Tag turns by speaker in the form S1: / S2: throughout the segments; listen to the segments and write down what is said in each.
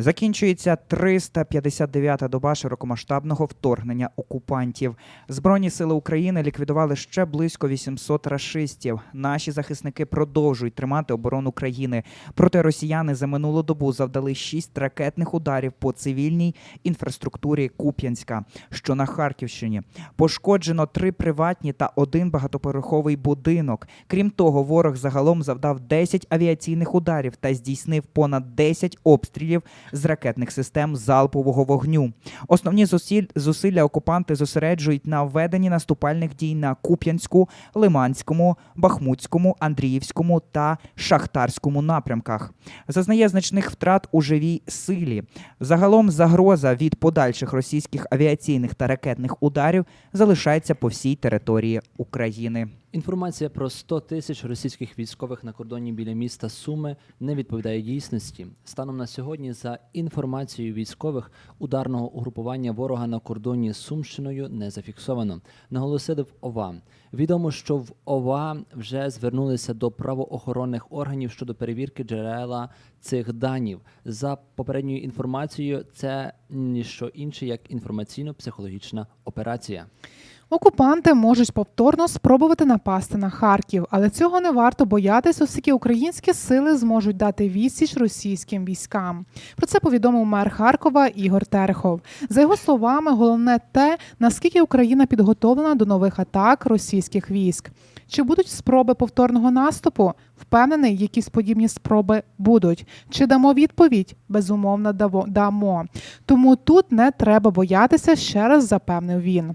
S1: Закінчується 359-та доба широкомасштабного вторгнення окупантів. Збройні сили України ліквідували ще близько 800 рашистів. Наші захисники продовжують тримати оборону країни. Проте росіяни за минулу добу завдали 6 ракетних ударів по цивільній інфраструктурі Куп'янська, що на Харківщині. Пошкоджено три приватні та один багатоповерховий будинок. Крім того, ворог загалом завдав 10 авіаційних ударів та здійснив понад 10 обстрілів з ракетних систем залпового вогню. Основні зусилля окупанти зосереджують на введенні наступальних дій на Куп'янську, Лиманському, Бахмутському, Андріївському та Шахтарському напрямках. Зазнає значних втрат у живій силі. Загалом загроза від подальших російських авіаційних та ракетних ударів залишається по всій території України.
S2: Інформація про 100 тисяч російських військових на кордоні біля міста Суми не відповідає дійсності. Станом на сьогодні, за інформацією військових, ударного угрупування ворога на кордоні з Сумщиною не зафіксовано. Наголосили в ОВА. Відомо, що в ОВА вже звернулися до правоохоронних органів щодо перевірки джерела цих данів. За попередньою інформацією, це ніщо інше як інформаційно-психологічна операція.
S3: Окупанти можуть повторно спробувати напасти на Харків, але цього не варто боятись, оскільки українські сили зможуть дати відсіч російським військам. Про це повідомив мер Харкова Ігор Терехов. За його словами, головне те, наскільки Україна підготовлена до нових атак російських військ. Чи будуть спроби повторного наступу? Впевнений, якісь подібні спроби будуть. Чи дамо відповідь? Безумовно, дамо. Тому тут не треба боятися, ще раз запевнив він.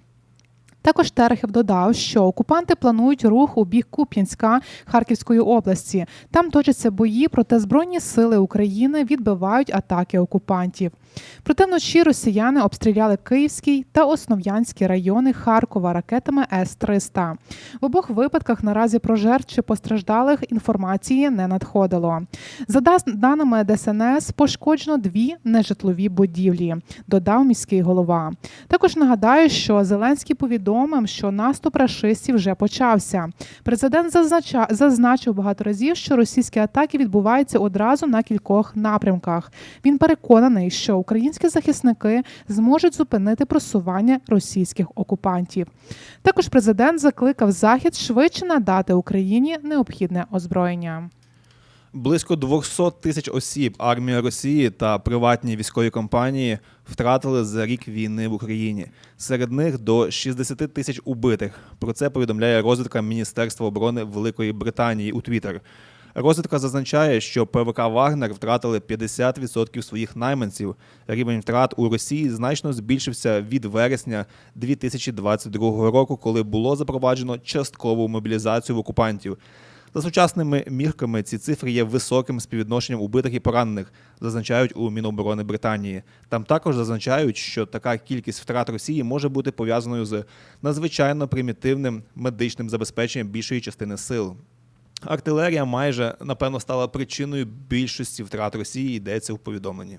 S3: Також Терехів додав, що окупанти планують рух у бік Куп'янська Харківської області. Там точаться бої, проте збройні сили України відбивають атаки окупантів. Проте вночі росіяни обстріляли Київський та Основ'янський райони Харкова ракетами С-300. В обох випадках наразі про жертв чи постраждалих інформації не надходило. За даними ДСНС, пошкоджено дві нежитлові будівлі, додав міський голова. Також нагадаю, що Зеленський повідомив, що наступ рашистів вже почався. Президент зазнача- зазначив багато разів, що російські атаки відбуваються одразу на кількох напрямках. Він переконаний, що українські захисники зможуть зупинити просування російських окупантів. Також президент закликав Захід швидше надати Україні необхідне озброєння.
S4: Близько 200 тисяч осіб армія Росії та приватні військові компанії втратили за рік війни в Україні. Серед них до 60 тисяч убитих. Про це повідомляє розвідка Міністерства оборони Великої Британії у Твіттер. Розвідка зазначає, що ПВК Вагнер втратили 50% своїх найманців. Рівень втрат у Росії значно збільшився від вересня 2022 року, коли було запроваджено часткову мобілізацію в окупантів. За сучасними мірками ці цифри є високим співвідношенням убитих і поранених, зазначають у Міноборони Британії. Там також зазначають, що така кількість втрат Росії може бути пов'язаною з надзвичайно примітивним медичним забезпеченням більшої частини сил. Артилерія майже напевно стала причиною більшості втрат Росії, йдеться в повідомленні.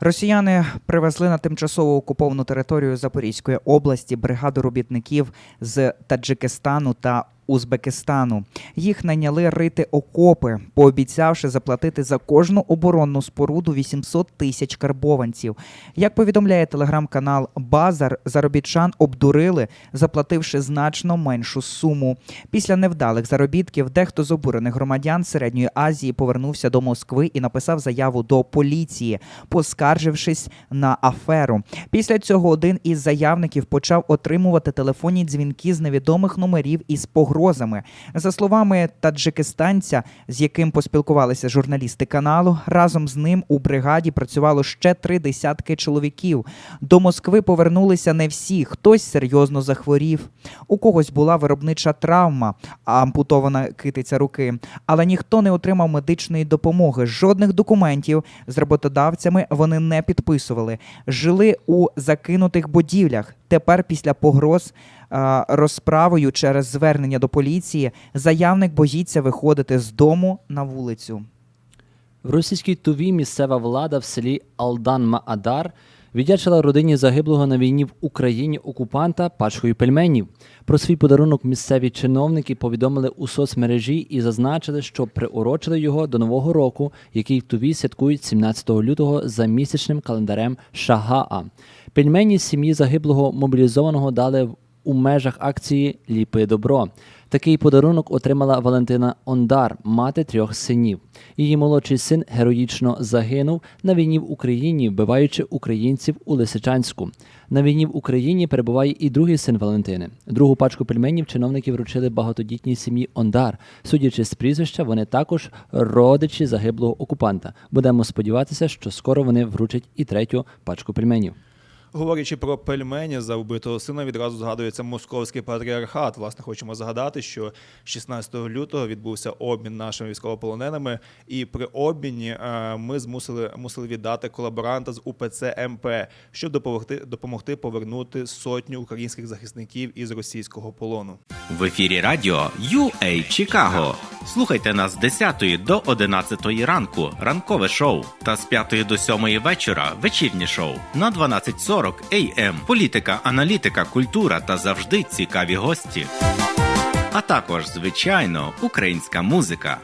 S1: Росіяни привезли на тимчасово окуповану територію Запорізької області бригаду робітників з Таджикистану та Узбекистану. Їх найняли рити окопи, пообіцявши заплатити за кожну оборонну споруду 800 тисяч карбованців. Як повідомляє телеграм-канал Базар, заробітчан обдурили, заплативши значно меншу суму. Після невдалих заробітків дехто з обурених громадян Середньої Азії повернувся до Москви і написав заяву до поліції, поскаржившись на аферу. Після цього один із заявників почав отримувати телефонні дзвінки з невідомих номерів із погрозами. За словами таджикистанця, з яким поспілкувалися журналісти каналу, разом з ним у бригаді працювало ще три десятки чоловіків. До Москви повернулися не всі, хтось серйозно захворів. У когось була виробнича травма, ампутована китиця руки, але ніхто не отримав медичної допомоги. Жодних документів з роботодавцями вони не підписували. Жили у закинутих будівлях. Тепер, після погроз розправою через звернення до поліції, заявник боїться виходити з дому на вулицю.
S2: В російській туві місцева влада в селі Алдан Маадар віддячила родині загиблого на війні в Україні окупанта пачкою пельменів. Про свій подарунок місцеві чиновники повідомили у соцмережі і зазначили, що приурочили його до нового року, який в Туві святкують 17 лютого за місячним календарем Шагаа. Пельмені сім'ї загиблого мобілізованого дали у межах акції Ліпи добро. Такий подарунок отримала Валентина Ондар, мати трьох синів. Її молодший син героїчно загинув на війні в Україні, вбиваючи українців у Лисичанську. На війні в Україні перебуває і другий син Валентини. Другу пачку пельменів чиновники вручили багатодітній сім'ї Ондар. Судячи з прізвища, вони також родичі загиблого окупанта. Будемо сподіватися, що скоро вони вручать і третю пачку пельменів.
S4: Говорячи про пельмені за вбитого сина, відразу згадується московський патріархат. Власне, хочемо згадати, що 16 лютого відбувся обмін нашими військовополоненими, і при обміні е, ми змусили мусили віддати колаборанта з УПЦ МП, щоб допомогти допомогти повернути сотню українських захисників із російського полону.
S5: В ефірі радіо UA Чикаго. Слухайте нас з 10 до 11 ранку, ранкове шоу, та з 5 до 7 вечора вечірнє шоу на 12.40 AM. Політика, аналітика, культура та завжди цікаві гості. А також, звичайно, українська музика.